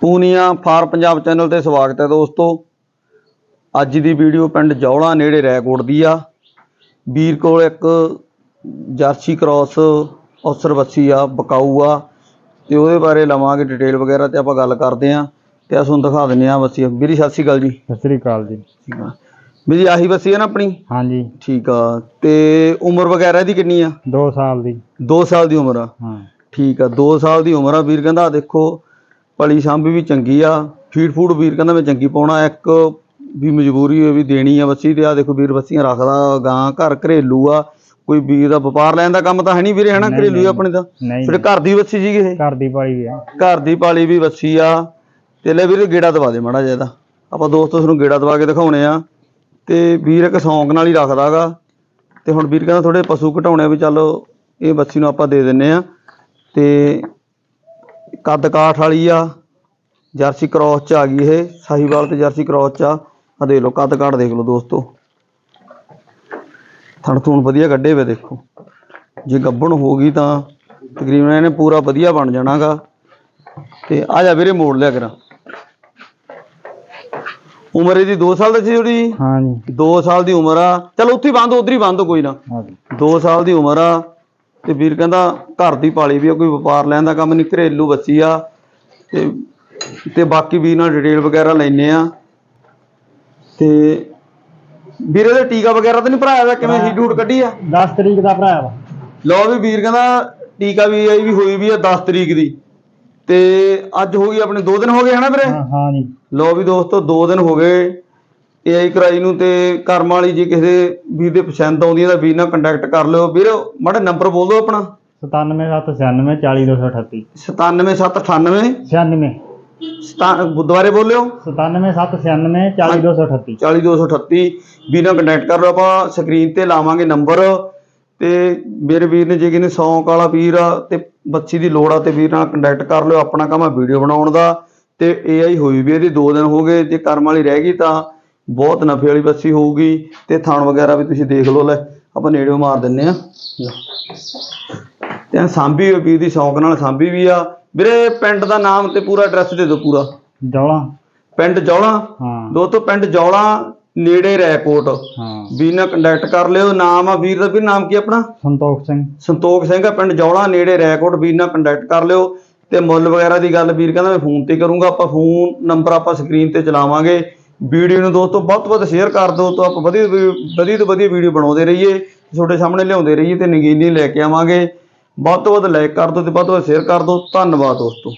Punia for Punjab channel ਤੇ ਸਵਾਗਤ ਹੈ ਦੋਸਤੋ। ਅੱਜ ਦੀ ਵੀਡੀਓ ਪਿੰਡ ਜੌਲਾ ਨੇੜੇ ਰੈਕੋਟ ਦੀ ਆ। ਵੀਰ ਕੋਲ ਇੱਕ ਜਰਸੀ ਕ੍ਰਾਸ ਔਸਰ ਬੱਸੀ ਆ ਬਕਾਊ ਆ। ਤੇ ਉਹਦੇ ਬਾਰੇ ਲਵਾਂਗੇ ਡਿਟੇਲ ਵਗੈਰਾ ਤੇ ਆਪਾਂ ਗੱਲ ਕਰਦੇ ਆਂ। ਤੇ ਆ ਤੁਹਾਨੂੰ ਦਿਖਾ ਦਿੰਨੇ ਆ ਬੱਸੀ ਵੀਰੀ ਸਤਿ ਸ਼੍ਰੀ ਅਕਾਲ ਜੀ। ਸਤਿ ਸ੍ਰੀ ਅਕਾਲ ਜੀ। ਵੀਰੀ ਆਹੀ ਬੱਸੀ ਆ ਨਾ ਆਪਣੀ? ਹਾਂਜੀ। ਠੀਕ ਆ। ਤੇ ਉਮਰ ਵਗੈਰਾ ਇਹਦੀ ਕਿੰਨੀ ਆ? 2 ਸਾਲ ਦੀ। 2 ਸਾਲ ਦੀ ਉਮਰ ਆ। ਹਾਂ। ਠੀਕ ਆ 2 ਸਾਲ ਦੀ ਉਮਰ ਆ ਵੀਰ ਕਹਿੰਦਾ ਦੇਖੋ ਪਲੀ ਸਾਂਭੀ ਵੀ ਚੰਗੀ ਆ ਫੀਡ ਫੂਡ ਵੀਰ ਕਹਿੰਦਾ ਮੈਂ ਚੰਗੀ ਪਾਉਣਾ ਇੱਕ ਵੀ ਮਜਬੂਰੀ ਹੋਈ ਵੀ ਦੇਣੀ ਆ ਬੱਸੀ ਤੇ ਆ ਦੇਖੋ ਵੀਰ ਬੱਸੀਆਂ ਰੱਖਦਾ ਗਾਂ ਘਰ ਘਰੇਲੂ ਆ ਕੋਈ ਵੀਰ ਦਾ ਵਪਾਰ ਲੈਣ ਦਾ ਕੰਮ ਤਾਂ ਹੈ ਨਹੀਂ ਵੀਰੇ ਹਨਾ ਘਰੇਲੂ ਨਹੀਂ। ਆਪਣੇ ਦਾ ਫਿਰ ਘਰ ਦੀ ਬੱਸੀ ਸੀਗੀ ਇਹ ਘਰ ਦੀ ਪਾਲੀ ਵੀ ਆ। ਘਰ ਦੀ ਪਾਲੀ ਵੀ ਬੱਸੀ ਆ ਤੇ ਲੈ ਵੀਰੇ ਗੇੜਾ ਦਵਾ ਦੇ ਮਾੜਾ ਜਿਹਾ ਇਹਦਾ। ਆਪਾਂ ਦੋਸਤੋ ਤੁਹਾਨੂੰ ਗੇੜਾ ਦਵਾ ਕੇ ਦਿਖਾਉਣੇ ਆ ਤੇ ਵੀਰ ਇੱਕ ਸ਼ੌਂਕ ਨਾਲ ਹੀ ਰੱਖਦਾਗਾ ਤੇ ਹੁਣ ਵੀਰ ਕਹਿੰਦਾ ਥੋੜੇ ਪਸ਼ੂ ਘਟਾਉਣੇ ਆ ਵੀ ਚੱਲ ਇਹ ਬੱਸੀ ਨੂੰ ਆਪਾਂ ਦੇ ਦਿੰਨੇ ਆ। ਤੇ ਕੱਦ ਕਾਠ ਵਾਲੀ ਆ ਜਰਸੀ ਕ੍ਰੋਸ ਚ ਆ ਗਈ ਇਹ ਸਾਹੀਵਾਲ ਤੇ ਜਰਸੀ ਕ੍ਰੋਸ ਚ ਆ। ਆ ਦੇਖ ਲਓ ਕੱਦ ਕਾਠ ਦੇਖ ਲਓ ਦੋਸਤੋ। ਥਣ ਥੂਣ ਵਧੀਆ ਕੱਢੇ ਵੇ ਦੇਖੋ। ਜੇ ਗੱਬਣ ਹੋ ਗਈ ਤਾਂ ਤਕਰੀਬਨ ਇਹਨੇ ਪੂਰਾ ਵਧੀਆ ਬਣ ਜਾਣਾਗਾ। ਤੇ ਆ ਜਾ ਵੀਰੇ ਮੋੜ ਲਿਆ ਕਰਾਂ। ਉਮਰ ਇਹਦੀ 2 ਸਾਲ ਦੀ ਸੀ ਜਿਹੜੀ ਹਾਂਜੀ। 2 ਸਾਲ ਦੀ ਉਮਰ ਆ। ਚਲ ਉੱਥੇ ਹੀ ਬੰਦ ਉਧਰ ਹੀ ਬੰਦ ਕੋਈ ਨਾ। ਹਾਂਜੀ। 2 ਸਾਲ ਦੀ ਉਮਰ ਆ। ਤੇ ਵੀਰ ਕਹਿੰਦਾ ਘਰ ਦੀ ਪਾਲੀ ਵੀ ਆ ਕੋਈ ਵਪਾਰ ਲੈਣ ਦਾ ਕੰਮ ਨਹੀਂ ਘਰੇਲੂ ਬੱਚੀ ਆ। ਤੇ ਤੇ ਬਾਕੀ ਵੀਰ ਨਾਲ ਡਿਟੇਲ ਵਗੈਰਾ ਲੈਨੇ ਆ। ਤੇ ਵੀਰੇ ਦੇ ਟੀਕਾ ਵਗੈਰਾ ਤਾਂ ਨਹੀਂ ਭਰਾਇਆ ਦਾ ਕਿਵੇਂ ਹੀਟ ਹੂਟ ਕੱਢੀ ਆ? 10 ਤਰੀਕ ਦਾ ਭਰਾ ਵਾ। ਲਓ ਵੀ ਵੀਰ ਕਹਿੰਦਾ ਟੀਕਾ ਵੀ ਆਈ ਵੀ ਹੋਈ ਵੀ ਆ 10 ਤਰੀਕ ਦੀ। ਤੇ ਅੱਜ ਹੋ ਗਈ ਆਪਣੇ 2 ਦਿਨ ਹੋ ਗਏ ਹਨਾ ਵੀਰੇ? ਹਾਂ ਹਾਂਜੀ ਲਓ ਵੀ ਦੋਸਤੋ 2 ਦਿਨ ਹੋ ਗਏ। ਏਆਈ ਕਰਾਈ ਨੂੰ ਤੇ ਕਰਮ ਵਾਲੀ ਜੇ ਕਿਸੇ ਵੀਰ ਦੇ ਪਸੰਦ ਆਉਂਦੀ ਹੈ ਤਾਂ ਵੀਰ ਨਾਲ ਕੰਟੈਕਟ ਕਰ ਲਿਓ। ਵੀਰ ਮਾੜਾ ਨੰਬਰ ਬੋਲ ਦਿਓ ਆਪਣਾ। 97796 40238 97798 96 ਸਤਾ- ਬੁੱਧਵਾਰੇ ਬੋਲਿਓ। 97796 40238 40238 ਵੀਰ ਨਾਲ ਕੰਟੈਕਟ ਕਰ ਲਓ ਆਪਾਂ। ਸਕਰੀਨ ਤੇ ਲਾਵਾਂਗੇ ਨੰਬਰ ਤੇ ਮੇਰੇ ਵੀਰ ਨੇ ਜੇ ਕਿਨੇ ਸੌਂਕ ਵਾਲਾ ਵੀਰ ਆ ਤੇ ਬੱਚੀ ਦੀ ਲੋੜ ਆ ਤੇ ਵੀਰ ਨਾਲ ਕੰਟੈਕਟ ਕਰ ਲਿਓ। ਆਪਣਾ ਕੰਮ ਆ ਵੀਡੀਓ ਬਣਾਉਣ ਦਾ। ਤੇ AI ਹੋਈ ਵੀ ਇਹਦੀ 2 ਦਿਨ ਹੋ ਗਏ। ਜੇ ਕਰਮ ਵਾਲੀ ਰਹਿ ਗਈ ਤਾਂ ਬਹੁਤ ਨਫੇ ਵਾਲੀ ਬੱਸੀ ਹੋਊਗੀ ਤੇ ਥਣ ਵਗੈਰਾ ਵੀ ਤੁਸੀਂ ਦੇਖ ਲਓ ਲੈ ਆਪਾਂ ਨੇੜਿਓਂ ਮਾਰ ਦਿੰਨੇ ਆ। ਤੇ ਸਾਂਭੀ ਹੋਈ ਵੀਰ ਦੀ ਸ਼ੌਂਕ ਨਾਲ ਸਾਂਭੀ ਵੀ ਆ। ਵੀਰੇ ਪਿੰਡ ਦਾ ਨਾਮ ਤੇ ਪੂਰਾ ਐਡਰੈਸ ਦੇ ਦਿਓ ਪੂਰਾ। ਜੌਲਾ। ਪਿੰਡ ਜੌਲਾ? ਹਾਂ। ਦੋਸਤੋ ਪਿੰਡ ਜੌਲਾ ਨੇੜੇ ਰੈਕੋਟ ਹਾਂ। ਵੀਰ ਨਾਲ ਕੰਟੈਕਟ ਕਰ ਲਿਓ ਨਾਮ ਆ ਵੀਰ ਦਾ ਵੀ ਨਾਮ ਕੀ ਆਪਣਾ? ਸੰਤੋਖ ਸਿੰਘ। ਸੰਤੋਖ ਸਿੰਘ ਆ ਪਿੰਡ ਜੌਲਾ ਨੇੜੇ ਰੈਕੋਟ ਵੀਰ ਨਾਲ ਕੰਟੈਕਟ ਕਰ ਲਿਓ। ਤੇ ਮੁੱਲ ਵਗੈਰਾ ਦੀ ਗੱਲ ਵੀਰ ਕਹਿੰਦਾ ਮੈਂ ਫੋਨ ਤੇ ਕਰੂੰਗਾ ਆਪਾਂ ਫੋਨ ਨੰਬਰ ਆਪਾਂ ਸਕਰੀਨ ਤੇ ਚਲਾਵਾਂਗੇ। ਵੀਡੀਓ ਨੂੰ ਦੋਸਤੋ ਵੱਧ ਤੋਂ ਵੱਧ ਸ਼ੇਅਰ ਕਰ ਦਿਓ ਤਾਂ ਆਪਾਂ ਵਧੀਆ ਤੋਂ ਵਧੀਆ ਤੋਂ ਵਧੀਆ ਵੀਡੀਓ ਬਣਾਉਂਦੇ ਰਹੀਏ, ਤੁਹਾਡੇ ਸਾਹਮਣੇ ਲਿਆਉਂਦੇ ਰਹੀਏ ਤੇ ਨਗੀਨੀ ਲੈ ਕੇ ਆਵਾਂਗੇ। ਵੱਧ ਤੋਂ ਵੱਧ ਲਾਈਕ ਕਰ ਦਿਓ ਤੇ ਵੱਧ ਤੋਂ ਵੱਧ ਸ਼ੇਅਰ ਕਰ ਦਿਓ। ਧੰਨਵਾਦ ਦੋਸਤੋ।